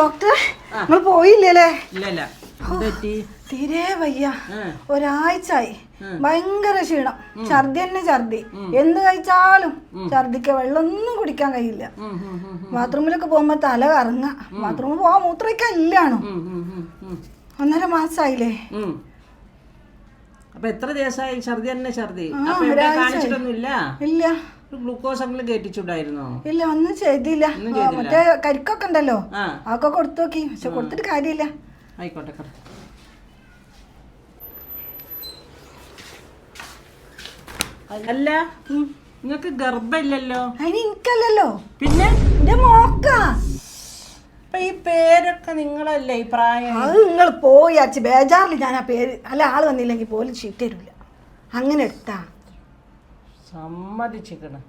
Doctor നമ്മൾ പോയില്ലല്ലേ തീരെ വയ്യ. ഒരാഴ്ചയായി ഭയങ്കര ക്ഷീണം. ഛർദി തന്നെ ഛർദി. എന്ത് കഴിച്ചാലും ഛർദിക്ക വെള്ളമൊന്നും കുടിക്കാൻ കഴിയില്ല. ബാത്റൂമിലൊക്കെ പോകുമ്പോ തല കറങ്ങ. ബാത്റൂമിൽ പോവാൻ മൂത്രമൊക്കെ ഇല്ലാണോ ഒന്നര മാസായില്ലേ. അപ്പൊ എത്ര ദിവസമായി? ഛർദി തന്നെ ഛർദി. ഇല്ല. ഗ്ലൂക്കോസ് അങ്ങനെ കയറ്റിച്ചുണ്ടായിരുന്നോ? ഇല്ല ഒന്നും ചെയ്തില്ല. മറ്റേ കരിക്കൊക്കെ ഉണ്ടല്ലോ. അതൊക്കെ കൊടുത്തു നോക്കി. പക്ഷെ കൊടുത്തിട്ട് കാര്യമില്ല. ആയിക്കോട്ടെ അല്ല നിങ്ങക്ക് ഗർഭമില്ലല്ലോ? അതിന് എനിക്കല്ലല്ലോ. പിന്നെ? എന്റെ മോക്ക. ഈ പേരൊക്കെ നിങ്ങളല്ലേ ഈ പ്രായം? അത് നിങ്ങൾ പോയി അച്ഛ ബേജാറിൽ ഞാൻ ആ പേര് അല്ല ആൾ വന്നില്ലെങ്കിൽ പോലും ചീറ്റ് തരൂല. അങ്ങനെ എടുത്താ. സമ്മതിച്ചിക്കണ്